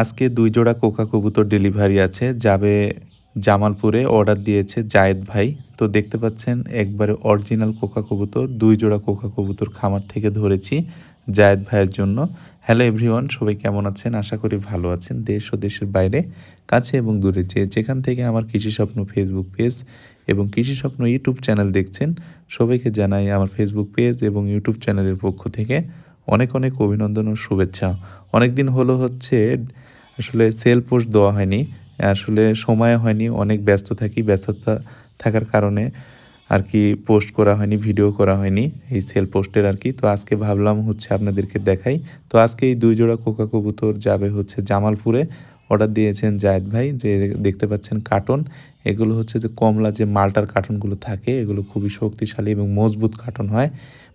আজকে দুই জোড়া কোকা কবুতর ডেলিভারি আছে, যাবে জামালপুরে অর্ডার দিয়েছে জায়েদ ভাই। তো দেখতে পাচ্ছেন, একবারে অরিজিনাল কোকা কবুতর, দুই জোড়া কোকা কবুতর খামার থেকে ধরেছি জায়েদ ভাইয়ের জন্য। হ্যালো এভরিওয়ান, সবাই কেমন আছেন? আশা করি ভালো আছেন। দেশ ও দেশের বাইরে, কাছে এবং দূরে যে যেখান থেকে আমার কৃষি স্বপ্ন ফেসবুক পেজ এবং কৃষি স্বপ্ন ইউটিউব চ্যানেল দেখছেন, সবাইকে জানাই আমার ফেসবুক পেজ এবং ইউটিউব চ্যানেলের পক্ষ থেকে অনেক অনেক অভিনন্দন ও শুভেচ্ছা। অনেক দিন হলো হচ্ছে আসলে সেল পোস্ট দেওয়া হয়নি। আসলে সময় হয়নি, অনেক ব্যস্ত থাকি, ব্যস্ততা থাকার কারণে আর কি পোস্ট করা হয়নি ভিডিও করা হয়নি, এই সেল পোস্টের আর কি। তো আজকে ভাবলাম হচ্ছে আপনাদেরকে দেখাই। তো আজকে এই দুই জোড়া কোকা কবুতর যাবে হচ্ছে জামালপুরে। অর্ডার দিয়েছেন জায়েদ ভাই, যে দেখতে পাচ্ছেন কার্টন। এগুলো হচ্ছে যে কমলা যে মালটার কার্টনগুলো থাকে, এগুলো খুবই শক্তিশালী এবং মজবুত কার্টন হয়।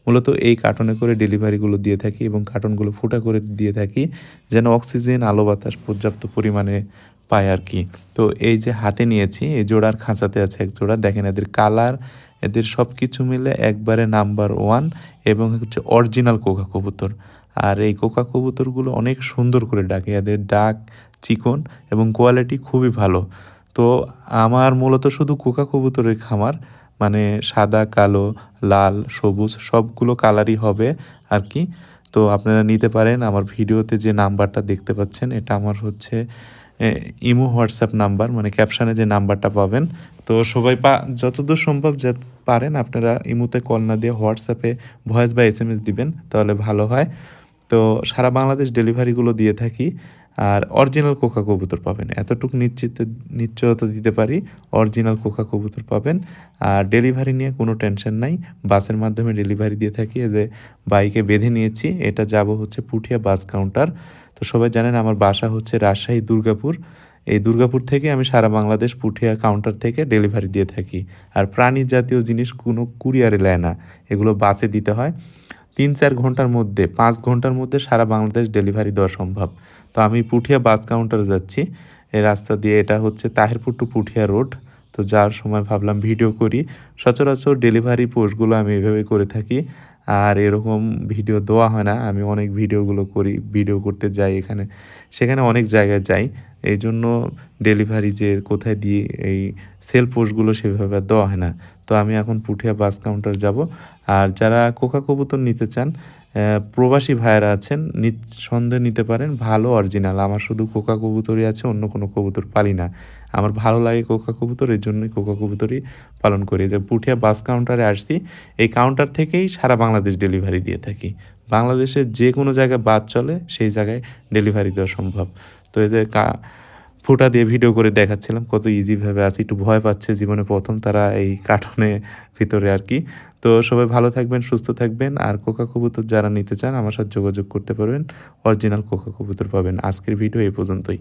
মূলত এই কার্টনে করে ডেলিভারিগুলো দিয়ে থাকি এবং কার্টনগুলো ফুটা করে দিয়ে থাকি, যেন অক্সিজেন, আলো বাতাস পর্যাপ্ত পরিমাণে পায় আর কি। তো এই যে হাতে নিয়েছি, এই জোড়ার খাঁচাতে আছে এক জোড়া। দেখেন এদের কালার, এদের সব কিছু মিলে একবারে নাম্বার ওয়ান এবং হচ্ছে অরিজিনাল কোকা কবুতর। আর এই কোকা কবুতরগুলো অনেক সুন্দর করে ডাকে। এদের ডাক, চিকন এবং কোয়ালিটি খুবই ভালো। তো আমার মূলত শুধু কোকা কবুতরের খামার মানে সাদা, কালো, লাল, সবুজ সবগুলো কালারই হবে আর কি। তো আপনারা নিতে পারেন, আমার ভিডিওতে যে নাম্বারটা দেখতে পাচ্ছেন, এটা আমার হচ্ছে ইমো, হোয়াটসঅ্যাপ নাম্বার মানে ক্যাপশানে যে নাম্বারটা পাবেন। তো সবাই পা, যতদূর সম্ভব যা পারেন, আপনারা ইমোতে কল না দিয়ে হোয়াটসঅ্যাপে ভয়েস বা এস এম এস দিবেন, তাহলে ভালো হয়। তো সারা বাংলাদেশ ডেলিভারিগুলো দিয়ে থাকি আর অরিজিনাল কোকা কবুতর পাবেন। এতটুকু নিশ্চিত, নিশ্চয়তা দিতে পারি, অরিজিনাল কোকা কবুতর পাবেন। আর ডেলিভারি নিয়ে কোনো টেনশন নাই। বাসের মাধ্যমে ডেলিভারি দিয়ে থাকি। যে বাইকে বেঁধে নিয়েছি, এটা যাব হচ্ছে পুঠিয়া বাস কাউন্টার। তো সবাই জানেন আমার বাসা হচ্ছে রাজশাহী দুর্গাপুর। এই দুর্গাপুর থেকে আমি সারা বাংলাদেশ পুঠিয়া কাউন্টার থেকে ডেলিভারি দিয়ে থাকি। আর প্রাণী জাতীয় জিনিস কোনো কুরিয়ারে নেয় না। এগুলো বাসে দিতে হয়। তিন চার ঘণ্টার মধ্যে, পাঁচ ঘণ্টার মধ্যে সারা বাংলাদেশ ডেলিভারি দেওয়া সম্ভব। তো আমি পুঠিয়া বাস কাউন্টারে যাচ্ছি। এই রাস্তা দিয়ে এটা হচ্ছে তাহিরপুর টু পুঠিয়া রোড। তো যাওয়ার সময় ভাবলাম ভিডিও করি। সচরাচর ডেলিভারি পোস্টগুলো আমি এভাবে করে থাকি। আর এরকম ভিডিও দেওয়া হয় না। আমি অনেক ভিডিওগুলো করি, ভিডিও করতে যাই এখানে। সেখানে অনেক জায়গায় যাই। এই জন্য ডেলিভারি যে কোথায় দিয়ে এই সেল পোস্টগুলো সেভাবে দেওয়া হয় না। তো আমি এখন পুঠিয়া বাস কাউন্টার যাব। আর যারা কোকা কবুতর নিতে চান প্রবাসী ভাইয়েরা আছেন সন্দেহ নিতে পারেন। ভালো অরিজিনাল আমার শুধু কোকা কবুতরই আছে, অন্য কোনো কবুতর পালি না। আমার ভালো লাগে কোকা কবুতর, এর জন্যই কোকা কবুতরই পালন করি। যে পুঠিয়া বাস কাউন্টারে আসছি। এই কাউন্টার থেকেই সারা বাংলাদেশ ডেলিভারি দিয়ে থাকি। বাংলাদেশের যে কোনো জায়গায় বাদ চলে, সেই জায়গায় ডেলিভারি দেওয়া সম্ভব। তো এদের কা ফোটা দিয়ে ভিডিও করে দেখাচ্ছিলাম, কত ইজিভাবে আছে, একটু ভয় পাচ্ছে জীবনে প্রথম তারা এই কার্টুনে ভিতরে আর কি। তো সবাই ভালো থাকবেন, সুস্থ থাকবেন, আর কোকা কবুতর যারা নিতে চান, আমার সাথে যোগাযোগ করতে পারবেন। অরিজিনাল কোকা কবুতর পাবেন। আজকের ভিডিও এই পর্যন্তই।